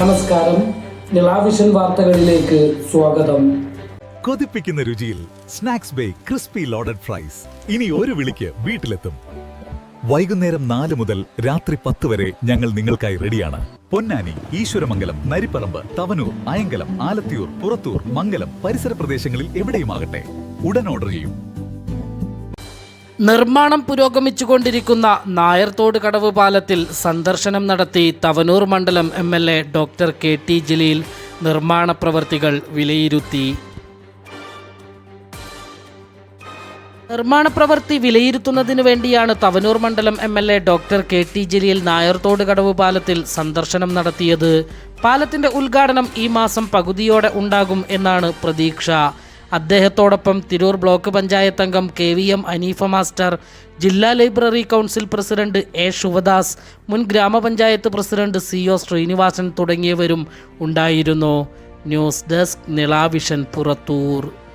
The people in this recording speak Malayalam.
നമസ്കാരം. നിളാവിഷൻ വാർത്തകളിലേക്ക് സ്വാഗതം. കൊതിപ്പിക്കുന്ന രുചിയിൽ snacks bay crispy loaded fries. ഇനി ഒരു വിളിക്ക് വീട്ടിലെത്തും. വൈകുന്നേരം നാല് മുതൽ രാത്രി പത്ത് വരെ ഞങ്ങൾ നിങ്ങൾക്കായി റെഡിയാണ്. പൊന്നാനി ഈശ്വരമംഗലം നരിപ്പറമ്പ് തവനൂർ അയങ്കലം ആലത്തിയൂർ പുറത്തൂർ മംഗലം പരിസര പ്രദേശങ്ങളിൽ എവിടെയുമാകട്ടെ. ഉടൻ ഓർഡർ ചെയ്യും. നിർമ്മാണം പുരോഗമിച്ചുകൊണ്ടിരിക്കുന്ന നായർത്തോട് കടവ് പാലത്തിൽ സന്ദർശനം നടത്തി തവനൂർ മണ്ഡലം M L A doctor K T Jaleel നിർമ്മാണ പ്രവർത്തികൾ വിലയിരുത്തി. നിർമ്മാണ പ്രവൃത്തി വിലയിരുത്തുന്നതിനു വേണ്ടിയാണ് തവനൂർ മണ്ഡലം M L A doctor K T Jaleel Nayarthode കടവ് പാലത്തിൽ സന്ദർശനം നടത്തിയത്. പാലത്തിന്റെ ഉദ്ഘാടനം ഈ മാസം പകുതിയോടെ ഉണ്ടാകും എന്നാണ് പ്രതീക്ഷ. അദ്ദേഹത്തോടൊപ്പം തിരൂർ ബ്ലോക്ക് പഞ്ചായത്ത് അംഗം K V M Aneefa master ജില്ലാ library council president A Shubhadas മുൻ ഗ്രാമപഞ്ചായത്ത് പ്രസിഡന്റ് സി ഒ ശ്രീനിവാസൻ തുടങ്ങിയവരും ഉണ്ടായിരുന്നു. News desk Nilavision Purathur.